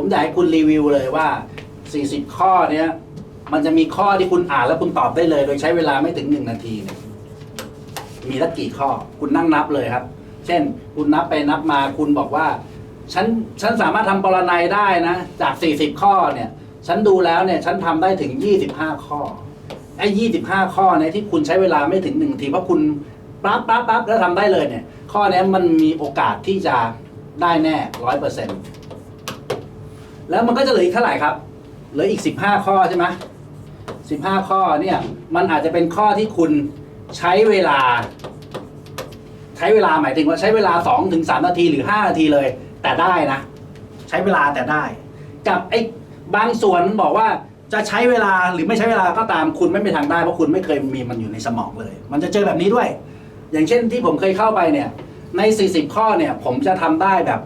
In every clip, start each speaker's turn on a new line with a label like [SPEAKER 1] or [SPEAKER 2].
[SPEAKER 1] ผมอยากให้คุณรีวิวเลยว่า 40 ข้อเนี้ย มันจะมีข้อที่คุณอ่านแล้วคุณตอบได้เลย โดยใช้เวลาไม่ถึงหนึ่งนาทีเนี่ยมีสักกี่ข้อ คุณนั่งนับเลยครับ เช่น คุณนับไปนับมาคุณบอกว่า ฉันฉันสามารถทำปรนัยได้นะ จาก 40 ข้อเนี่ย ฉันดูแล้วเนี่ย ฉันทำได้ถึง 25 ข้อ ไอ้25ข้อเนี่ยที่คุณใช้เวลาไม่ถึงหนึ่งนาทีเพราะคุณปั๊บปั๊บปั๊บแล้วทำได้เลยเนี่ย ข้อเนี้ยมันมีโอกาสที่จะได้แน่ร้อยเปอร์เซ็นต์ แล้วมันก็จะเหลืออีกเท่าไหร่ครับ เหลืออีก 15 ข้อใช่ไหม15ข้อเนี่ยมันอาจจะเป็นข้อที่คุณใช้เวลา ใช้เวลาหมายถึงว่าใช้เวลา2ถึง3นาทีหรือ 5 นาทีเลย แต่ได้นะ ใช้เวลาแต่ได้ กับไอ้บางส่วนบอกว่าจะใช้เวลาหรือไม่ใช้เวลาก็ตามคุณไม่มีทางได้เพราะคุณไม่เคยมีมันอยู่ในสมองเลย มันจะเจอแบบนี้ด้วย อย่างเช่นที่ผมเคยเข้าไปเนี่ยใน 40 ข้อเนี่ยผมจะทำได้แบบ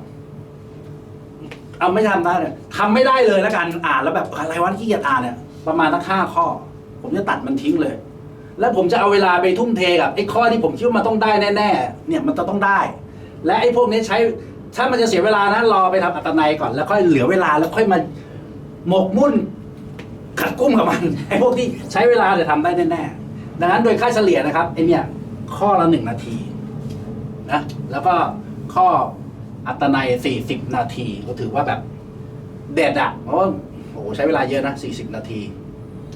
[SPEAKER 1] เอาไม่ทำได้เลยทำไม่ได้เลยแล้วกันอ่านแล้วแบบอะไรวะที่เกียจอ่านเนี่ยประมาณตั้งห้าข้อ ผมจะตัดมันทิ้งเลย แล้วผมจะเอาเวลาไปทุ่มเทกับไอ้ข้อที่ผมคิดว่ามันต้องได้แน่ๆเนี่ยมันจะต้องได้ และไอ้พวกนี้ใช้ถ้ามันจะเสียเวลานะรอไปทำอัตนัยก่อนแล้วค่อยเหลือเวลาแล้วค่อยมาหมกมุ่นขัดกุ้มกับมันไอ้พวกที่ใช้เวลาจะทำได้แน่ๆดังนั้นโดยค่าเฉลี่ยนะครับไอ้เนี่ยข้อละหนึ่งนาทีนะแล้วก็ข้อ อัตนัยสี่สิบนาทีก็ถือว่าแบบเด็ดอะเพราะว่าโอ้โหใช้เวลาเยอะนะสี่สิบนาที